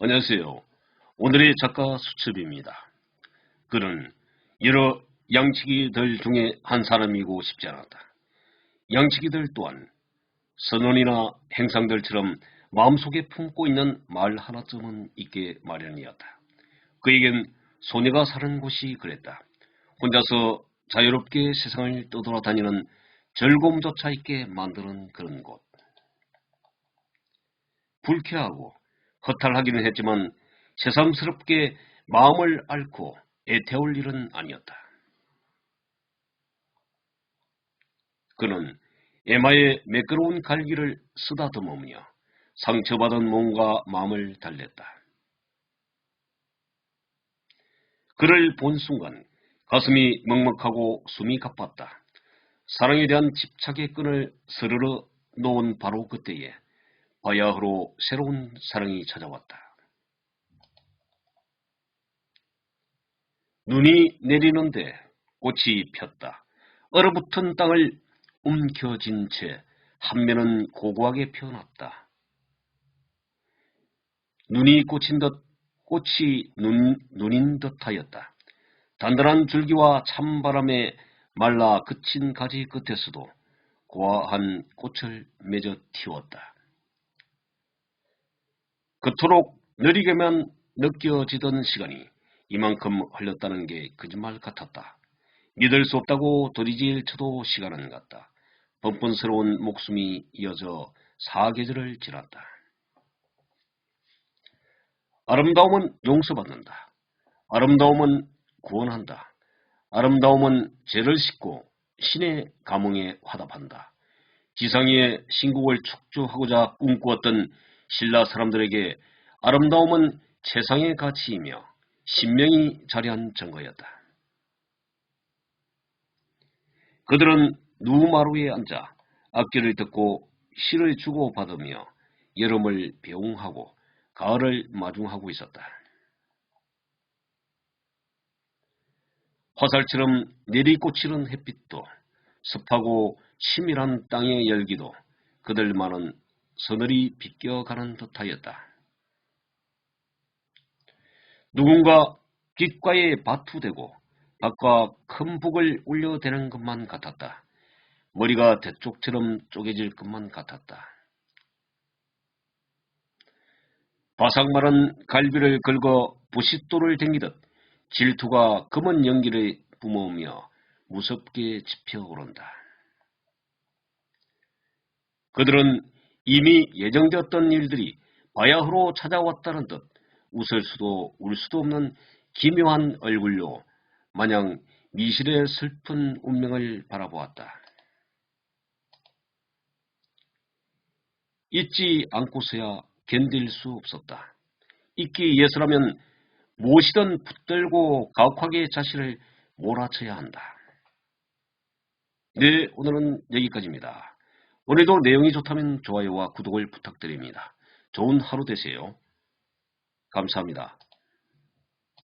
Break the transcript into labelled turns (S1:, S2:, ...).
S1: 안녕하세요. 오늘의 작가 수첩입니다. 그는 여러 양치기들 중에 한 사람이고 싶지 않았다. 양치기들 또한 선언이나 행상들처럼 마음속에 품고 있는 말 하나쯤은 있게 마련이었다. 그에겐 소녀가 사는 곳이 그랬다. 혼자서 자유롭게 세상을 떠돌아다니는 즐거움조차 있게 만드는 그런 곳. 불쾌하고 허탈하기는 했지만 새삼스럽게 마음을 앓고 애태울 일은 아니었다. 그는 에마의 매끄러운 갈기를 쓰다듬으며 상처받은 몸과 마음을 달랬다. 그를 본 순간 가슴이 먹먹하고 숨이 가빴다. 사랑에 대한 집착의 끈을 스르르 놓은 바로 그때에 바야흐로 새로운 사랑이 찾아왔다. 눈이 내리는데 꽃이 폈다. 얼어붙은 땅을 움켜쥔 채 한면은 고고하게 피어났다. 눈이 꽂힌 듯 꽃이 눈, 눈인 듯하였다. 단단한 줄기와 찬바람에 말라 그친 가지 끝에서도 고와한 꽃을 맺어 틔웠다. 그토록 느리게만 느껴지던 시간이 이만큼 흘렸다는 게 거짓말 같았다. 믿을 수 없다고 도리질 쳐도 시간은 갔다. 번번스러운 목숨이 이어져 사계절을 지났다. 아름다움은 용서받는다. 아름다움은 구원한다. 아름다움은 죄를 씻고 신의 감흥에 화답한다. 지상의 신국을 축조하고자 꿈꾸었던 신라 사람들에게 아름다움은 최상의 가치이며 신명이 자리한 증거였다. 그들은 누마루에 앉아 악기를 듣고 시를 주고받으며 여름을 배웅하고 가을을 마중하고 있었다. 화살처럼 내리꽂히는 햇빛도 습하고 치밀한 땅의 열기도 그들만은 서늘이 비껴가는 듯하였다. 누군가 귓가에 바투대고 밖과 큰 북을 울려대는 것만 같았다. 머리가 대쪽처럼 쪼개질 것만 같았다. 바삭 마른 갈비를 긁어 부싯돌을 댕기듯 질투가 검은 연기를 뿜으며 무섭게 지펴오른다. 그들은 이미 예정되었던 일들이 바야흐로 찾아왔다는 듯 웃을 수도 울 수도 없는 기묘한 얼굴로 마냥 미실의 슬픈 운명을 바라보았다. 잊지 않고서야 견딜 수 없었다. 잊기 위해서라면 무엇이든 붙들고 가혹하게 자신을 몰아쳐야 한다. 네, 오늘은 여기까지입니다. 오늘도 내용이 좋다면 좋아요와 구독을 부탁드립니다. 좋은 하루 되세요. 감사합니다.